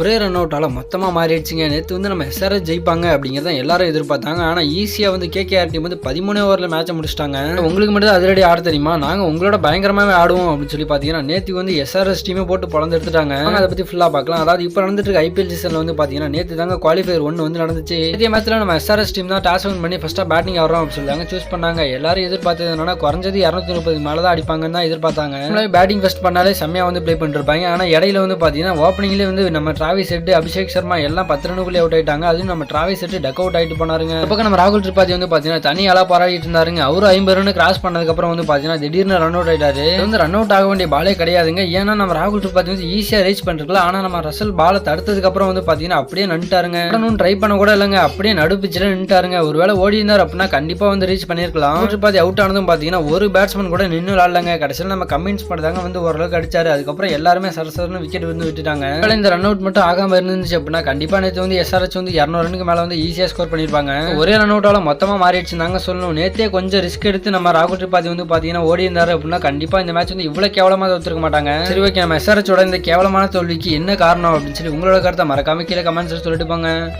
ஒரே ரன் அவுட்டால் மொத்தமாக மாறிடுச்சுங்க. நேற்று வந்து நம்ம எஸ்ஆர்எஸ் ஜெயிப்பாங்க அப்படிங்கிறத எல்லாரும் எதிர்பார்த்தாங்க. ஆனால் ஈஸியாக வந்து கேகேஆர் டீம் வந்து பதிமூணு ஓவரில் மேட்சை முடிச்சிட்டாங்க. உங்களுக்கு மட்டும் தான் அதிரடி ஆட தெரியுமா? நாங்கள் உங்களோட பயங்கரமாகவே ஆடுவோம் அப்படின்னு சொல்லி பார்த்தீங்கன்னா நேற்று வந்து எஸ்ஆர்எஸ் டீமே போட்டு பிறந்து எடுத்துட்டாங்க. அதை பற்றி ஃபுல்லாக பார்க்கலாம். அதாவது இப்போ நடந்துட்டு இருக்க ஐபிஎல் சீசனில் வந்து பார்த்தீங்கன்னா நேற்று தாங்க குவாலிஃபயர் ஒன்று வந்து நடந்துச்சு. இதே மேட்ச்சில் நம்ம எஸ்ஆர்எஸ் டீம் தான் டாஸ் வின் பண்ணி ஃபஸ்ட்டாக பேட்டிங் ஆடுறோம் அப்படின்னு சொல்லிட்டாங்க சூஸ் பண்ணாங்க. எல்லாரும் எதிர்பார்த்தது என்னன்னா குறைஞ்சது இரநூத்தி முப்பது மேலே தான் அடிப்பாங்கன்னு தான் எதிர்பார்த்தாங்க. பேட்டிங் ஃபஸ்ட் பண்ணாலே செம்மையாக வந்து ப்ளே பண்ணிருப்பாங்க ஆனால் இடையில வந்து பார்த்தீங்கன்னா ஓப்பனிங்லேயே வந்து நம்ம டிராவிஸ் செட்டு அபிஷேக் சர்மா எல்லாம் பத்து ரனுக்குள்ளே அவுட் ஆயிட்டாங்க. அதுவும் நம்ம டிராவிஸ் செட்டு டக் அவுட் ஆயிட்டு போனாருங்க. அப்போ நம்ம ராகுல் திரிபாதி வந்து பார்த்தீங்கன்னா தனியாக பாராட்டிட்டு இருந்தாருங்க. அவரு ஐம்பது ரன் கிராஸ் பண்ணதுக்கப்புறம் வந்து பார்த்தீங்கன்னா திடீர்னு ரன் அவுட் ஆயிட்டாரு. வந்து ரன் அவுட் ஆக வேண்டிய பாலே கிடையாதுங்க. ஏன்னா நம்ம ராகுல் திரிபாதி வந்து ஈஸியாக ரீச் பண்ணிருக்கலாம் ஆனால் நம்ம ரசல் பாலை தடுத்ததுக்கப்புறம் வந்து பார்த்தீங்கன்னா அப்படியே நின்ட்டாருங்க ட்ரை பண்ண கூட இல்லைங்க. அப்படியே நடுப்பிச்சில் நின்ட்டாருங்க ஒருவேளை ஓடி இருந்தார் அப்படின்னா கண்டிப்பாக வந்து ரீச் பண்ணியிருக்கலாம் திரிபாதி அவுட் ஆனதும் பார்த்தீங்கன்னா ஒரு பேட்ஸ்மேன் கூட நின்று விளாட்லங்க கடைசியில் நம்ம கமெண்ட்ஸ் பண்ணதாங்க வந்து ஓரளவுக்கு அடிச்சாரு. அதுக்கப்புறம் எல்லாருமே சரசரன்னு விக்கெட் வந்து விட்டுட்டாங்க. இந்த ரன் அவுட் மட்டும் ஆகாம இருந்துச்சு அப்படின்னா கண்டிப்பா நேற்று வந்து எஸ்ஆர்எச் வந்து இரநூறு ரனுக்கு மேல வந்து ஈஸியா ஸ்கோர் பண்ணிருப்பாங்க ஒரே ரன் அவுட்டால மொத்தமா மாறிடுச்சு தாங்க சொல்லணும். நேத்தே கொஞ்சம் ரிஸ்க் எடுத்து நம்ம ராகுல் திரிபாதி வந்து பாத்தீங்கன்னா ஓடி இருந்தாரு அப்படின்னா கண்டிப்பா இந்த மேட்ச் வந்து இவ்வளவு கேவலமா தோத்துருக்க மாட்டாங்க. சரி ஓகே நம்ம எஸ்ஆர்எச்சோட இந்த கேவலமான தோல்விக்கு என்ன காரணம் அப்படின்னு சொல்லி உங்களோட கருத்தை மறக்காம கீழே கமெண்ட்ஸ் சொல்லிட்டு போங்க.